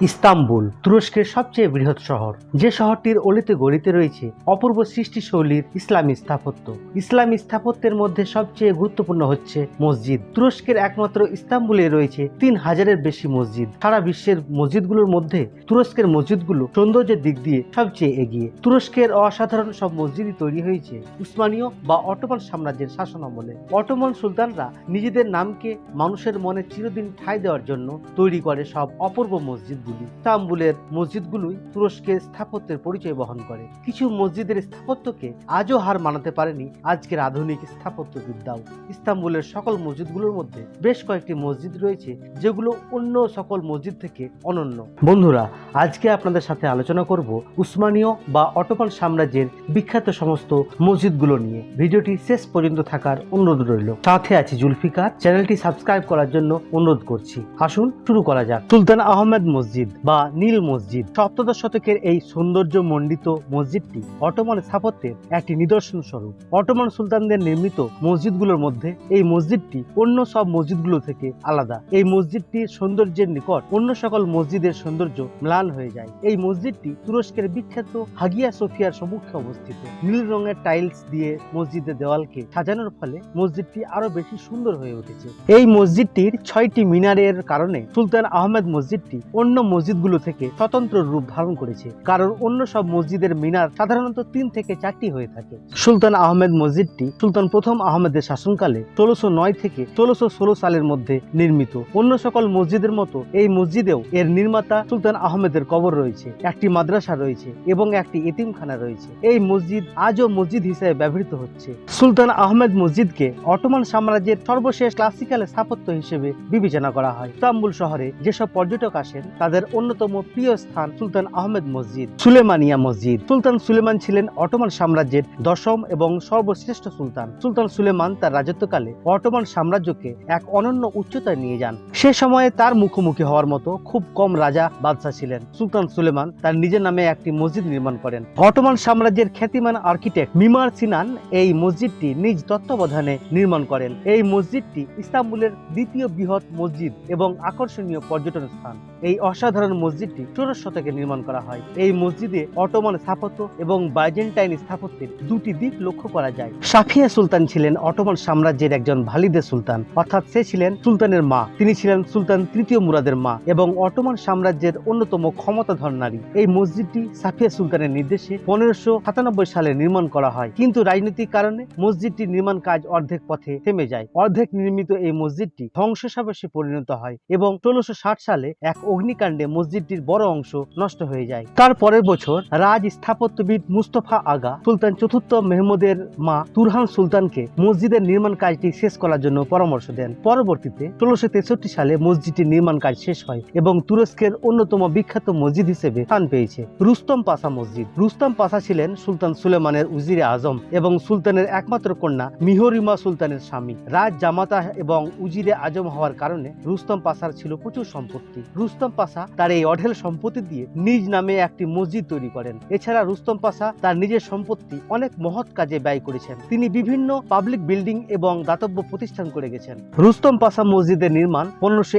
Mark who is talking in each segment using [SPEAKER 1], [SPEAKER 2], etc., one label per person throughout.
[SPEAKER 1] Istanbul, তুরস্কের সবচেয়ে বৃহৎ শহর। যে শহরটির অলিতে গলিতে রয়েছে অপূর্ব সৃষ্টি শৈলীর ইসলামী স্থাপত্য। ইসলামী স্থাপত্যের মধ্যে সবচেয়ে গুরুত্বপূর্ণ হচ্ছে মসজিদ। তুরস্কের একমাত্র ইস্তাম্বুলে রয়েছে তিন হাজারের বেশি মসজিদ। সারা বিশ্বের মসজিদগুলোর মধ্যে তুরস্কের মসজিদগুলো সৌন্দর্যের দিক দিয়ে সবচেয়ে এগিয়ে। তুরস্কের অসাধারণ সব মসজিদই তৈরি হয়েছে উসমানীয় বা অটোমান সাম্রাজ্যের শাসন আমলে। অটোমান সুলতানরা নিজেদের নামকে মানুষের মনে চিরদিন ঠাঁই দেওয়ার জন্য তৈরি করে সব অপূর্ব মসজিদগুলি। ইস্তাম্বুলের মসজিদগুলোই তুরস্কের স্থাপত্যের পরিচয় বহন করে। কিছু মসজিদের স্থাপত্যকে আজও হার মানাতে পারেনি আজকের আধুনিক স্থাপত্য স্থাপত্যবিদ্যাও ইস্তাম্বুলের সকল মসজিদগুলোর মধ্যে বেশ কয়েকটি মসজিদ রয়েছে, যেগুলো অন্য সকল মসজিদ থেকে অনন্য। বন্ধুরা, আজকে আপনাদের সাথে আলোচনা করব উসমানীয় বা অটোমান সাম্রাজ্যের বিখ্যাত সমস্ত মসজিদগুলো নিয়ে। ভিডিওটি শেষ পর্যন্ত থাকার অনুরোধ রইল। সাথে আছি জুলফিকার। চ্যানেলটি সাবস্ক্রাইব করার জন্য অনুরোধ করছি। আসুন শুরু করা যাক। সুলতান আহমেদ মসজিদ। বা নীল মসজিদ। সপ্তদশ শতকের এই সৌন্দর্য মণ্ডিত মসজিদটি অটোমান স্থাপত্যের একটি নিদর্শন স্বরূপ। অটোমান সুলতানদের নির্মিত মসজিদগুলোর মধ্যে এই মসজিদটি অন্য সব মসজিদগুলো থেকে আলাদা। এই মসজিদটির সৌন্দর্যের নিকট অন্য সকল মসজিদের সৌন্দর্য ম্লান হয়ে যায়। এই মসজিদটি তুরস্কের বিখ্যাত হাগিয়া সোফিয়ার সম্মুখে অবস্থিত। নীল রঙের টাইলস দিয়ে মসজিদের দেওয়ালকে সাজানোর ফলে মসজিদটি আরও বেশি সুন্দর হয়ে উঠেছে। এই মসজিদটির ছয়টি মিনারের কারণে সুলতান আহমেদ মসজিদটি অন্য মসজিদগুলো থেকে স্বতন্ত্র রূপ ধারণ করেছে, কারণ অন্য সব মসজিদের মিনার সাধারণত তিন থেকে চারটি হয়ে থাকে। সুলতান আহমেদ মসজিদটি সুলতান প্রথম আহমেদের শাসনকালে ষোলোশো নয় থেকে ষোলোশো ষোলো সালের মধ্যে নির্মিত। অন্য সকল মসজিদের মতো এই মসজিদেও এর নির্মাতা সুলতান আহমেদের কবর রয়েছে, একটি মাদ্রাসা রয়েছে এবং একটি এতিমখানা রয়েছে। এই মসজিদ আজও মসজিদ হিসেবে ব্যবহৃত হচ্ছে। সুলতান আহমেদ মসজিদকে অটোমান সাম্রাজ্যের সর্বশেষ ক্লাসিক্যাল স্থাপত্য হিসেবে বিবেচনা করা হয়। ইস্তাম্বুল শহরে যেসব পর্যটক আসেন, তাদের অন্যতম প্রিয় স্থান সুলতান আহমেদ মসজিদ, সুলেমানিয়া মসজিদ। সুলতান সুলেমান ছিলেন অটোমান সাম্রাজ্যের দশম এবং সর্বশ্রেষ্ঠ সুলতান। সুলতান সুলেমান তার রাজত্বকালে অটোমান সাম্রাজ্যকে এক অনন্য উচ্চতায় নিয়ে যান। সে সময়ে তার মুখোমুখি হওয়ার মতো খুব কম রাজা বাদশাহ ছিলেন। সুলতান সুলেমান তার নিজের নামে একটি মসজিদ নির্মাণ করেন। অটোমান সাম্রাজ্যের খ্যাতিমান আর্কিটেক্ট মিমার সিনান এই মসজিদটি নিজ তত্ত্বাবধানে নির্মাণ করেন। এই মসজিদটি ইস্তাম্বুলের দ্বিতীয় বৃহৎ মসজিদ এবং আকর্ষণীয় পর্যটন স্থান। এই অসাধারণ মসজিদটি ষোড়শ শতকে নির্মাণ করা হয়। এই মসজিদে অটোমান স্থাপত্য এবং বাইজেন্টাইন স্থাপত্যের দুটি দিক লক্ষ্য করা যায়। সাফিয়া সুলতান ছিলেন অটোমান সাম্রাজ্যের একজন ভালিদে সুলতান। অর্থাৎ সে ছিলেন সুলতানের মা। তিনি ছিলেন সুলতান তৃতীয় মুরাদের মা এবং অটোমান সাম্রাজ্যের অন্যতম ক্ষমতাধর নারী। এই মসজিদটি সাফিয়া সুলতানের নির্দেশে পনেরোশো সাতানব্বই সালে নির্মাণ করা হয়। কিন্তু রাজনৈতিক কারণে মসজিদটির নির্মাণ কাজ অর্ধেক পথে থেমে যায়। অর্ধেক নির্মিত এই মসজিদটি ধ্বংসসাবশে পরিণত হয় এবং ষোলোশো সালে এক অগ্নিকাণ্ডে মসজিদটির বড় অংশ নষ্ট হয়ে যায়। তার পরের বছর রাজ স্থাপত্যবিদ মুস্তফা আগা, সুলতান চতুর্থ মেহমুদের মা তুরহান সুলতানকে মসজিদের নির্মাণ কাজটি শেষ করার জন্য পরামর্শ দেন। পরবর্তীতে ষোলোশো তেষট্টি সালে মসজিদটির নির্মাণ কাজ শেষ হয় এবং তুরস্কের অন্যতম বিখ্যাত মসজিদ হিসেবে স্থান পেয়েছে। রুস্তম পাশা মসজিদ। রুস্তম পাশা ছিলেন সুলতান সুলেমানের উজিরে আজম এবং সুলতানের একমাত্র কন্যা মিহরিমা সুলতানের স্বামী। রাজ জামাতা এবং উজিরে আজম হওয়ার কারণে রুস্তম পাশার ছিল প্রচুর সম্পত্তি। রুস্তম পাশা তার এই অঢেল সম্পত্তি দিয়ে নিজ নামে একটি মসজিদ তৈরি করেন। এছাড়া রুস্তম পাশা তার নিজের সম্পত্তি অনেক মহৎ কাজে ব্যয় করেছেন। তিনি বিভিন্ন পাবলিক বিল্ডিং এবং দাতব্য প্রতিষ্ঠান করে গেছেন। রুস্তম পাশা মসজিদের নির্মাণ পনেরোশো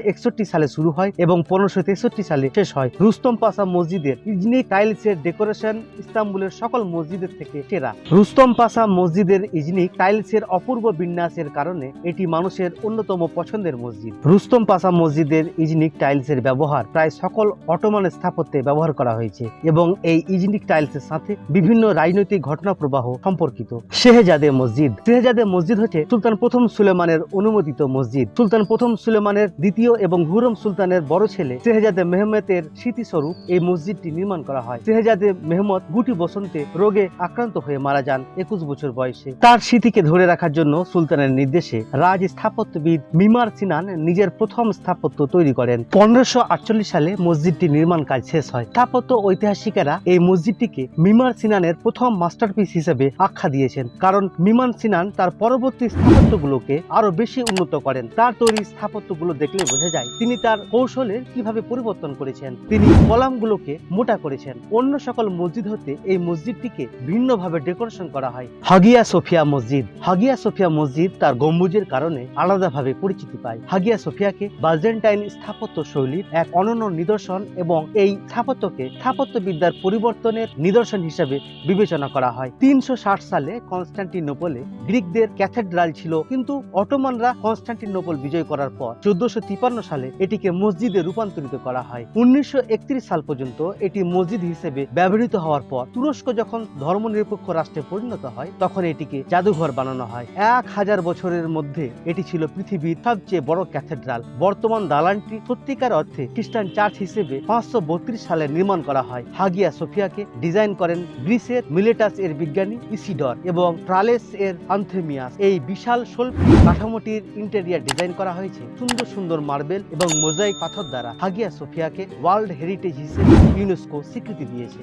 [SPEAKER 1] সালে শুরু হয় এবং পনেরোশো সালে শেষ হয়। রুস্তম পাশা মসজিদের ইজনি টাইলসের ডেকোরেশন ইস্তাম্বুলের সকল মসজিদের থেকে সেরা। রুস্তম পাশা মসজিদের ইজনিক টাইলসের অপূর্ব বিন্যাসের কারণে এটি মানুষের অন্যতম পছন্দের মসজিদ। রুস্তম পাশা মসজিদের, ইজনিক টাইলসের ব্যবহার প্রায় সকল অটোমান স্থাপত্যে ব্যবহার করা হয়েছে এবং এই ইজনিক টাইলসের সাথে বিভিন্ন রাজনৈতিক ঘটনা প্রবাহ সম্পর্কিত। শেহজাদে মসজিদ। শেহজাদে মসজিদ হচ্ছে সুলতান প্রথম সুলেমানের অনুমোদিত মসজিদ। সুলতান প্রথম সুলেমানের দ্বিতীয় এবং হুরম সুলতানের বড় ছেলে শেহজাদে মেহমতের স্মৃতিস্বরূপ এই মসজিদটি নির্মাণ করা হয়। শেহজাদে মেহমত গুটি বসন্তে রোগে আক্রান্ত হয়ে মারা যান একুশ বছর বয়সে। তার স্মৃতিকে ধরে রাখার জন্য সুলতানের নির্দেশে রাজ স্থাপত্যবিদ মিমার সিনান নিজের প্রথম স্থাপত্য তৈরি করেন। পনেরোশো আটচল্লিশ সালে মসজিদটি নির্মাণ কাজ শেষ হয়। স্থাপত্য ঐতিহাসিকেরা এই মসজিদটিকে মিমার সিনানের প্রথম মাস্টারপিস হিসেবে আখ্যা দিয়েছেন। কারণ মিমান সিনান তার পরবর্তী স্থাপত্যগুলোকে আরও বেশি উন্নত করেন। তার তৈরি স্থাপত্যগুলো দেখলে বোঝা যায় তিনি তার কৌশলের কীভাবে পরিবর্তন করেছেন। তিনি কলামগুলোকে মোটা করেছেন। অন্য সকল মসজিদ হতে এই মসজিদটিকে ভিন্নভাবে ডেকোরেশন করা হয়। হাগিয়া সোফিয়া মসজিদ। হাগিয়া সোফিয়া মসজিদ তার গম্বুজের কারণে আলাদাভাবে পরিচিতি পায়। হাগিয়া সোফিয়াকে বাজেন্টাইন স্থাপত্য শৈলীর এক অনন্য নিদর্শন এবং এই স্থাপত্যকে স্থাপত্যবিদ্যার পরিবর্তনের নিদর্শন হিসেবে বিবেচনা করা হয়। তিনশো ষাট সালে কনস্টান্টিনোপলে গ্রিকদের ক্যাথেড্রাল ছিল, কিন্তু অটোমানরা কনস্টান্টিনোপল বিজয় করার পর চোদ্দশো সালে এটিকে মসজিদে রূপান্তরিত করা হয়। উনিশশো একত্রিশ সাল পর্যন্ত এটি মসজিদ হিসেবে ব্যবহৃত হওয়ার পর তুরস্ক যখন ধর্মনিরপেক্ষ রাষ্ট্রে পরিণত হয়, তখন এটিকে জাদুঘর বানানো হয়। এক হাজার বছরের মধ্যে এটি ছিল পৃথিবীর সবচেয়ে বড় ক্যাথেড্রাল। বর্তমান দালানটি সত্যিকার অর্থে খ্রিস্টান চার্চ হিসেবে পাঁচশো বত্রিশ সালে নির্মাণ করা হয়। হাগিয়া সোফিয়াকে ডিজাইন করেন গ্রিসের মিলেটাস এর বিজ্ঞানী ইসিডর এবং ট্রালেস এর আন্থেমিয়াস। এই বিশাল শৈল্পিক কাঠামোটির ইন্টেরিয়ার ডিজাইন করা হয়েছে। সুন্দর সুন্দর সুন্দর মার্বেল এবং মোজাইক পাথর দ্বারা হাগিয়া সোফিয়াকে ওয়ার্ল্ড হেরিটেজ হিসেবে ইউনেস্কো স্বীকৃতি দিয়েছে।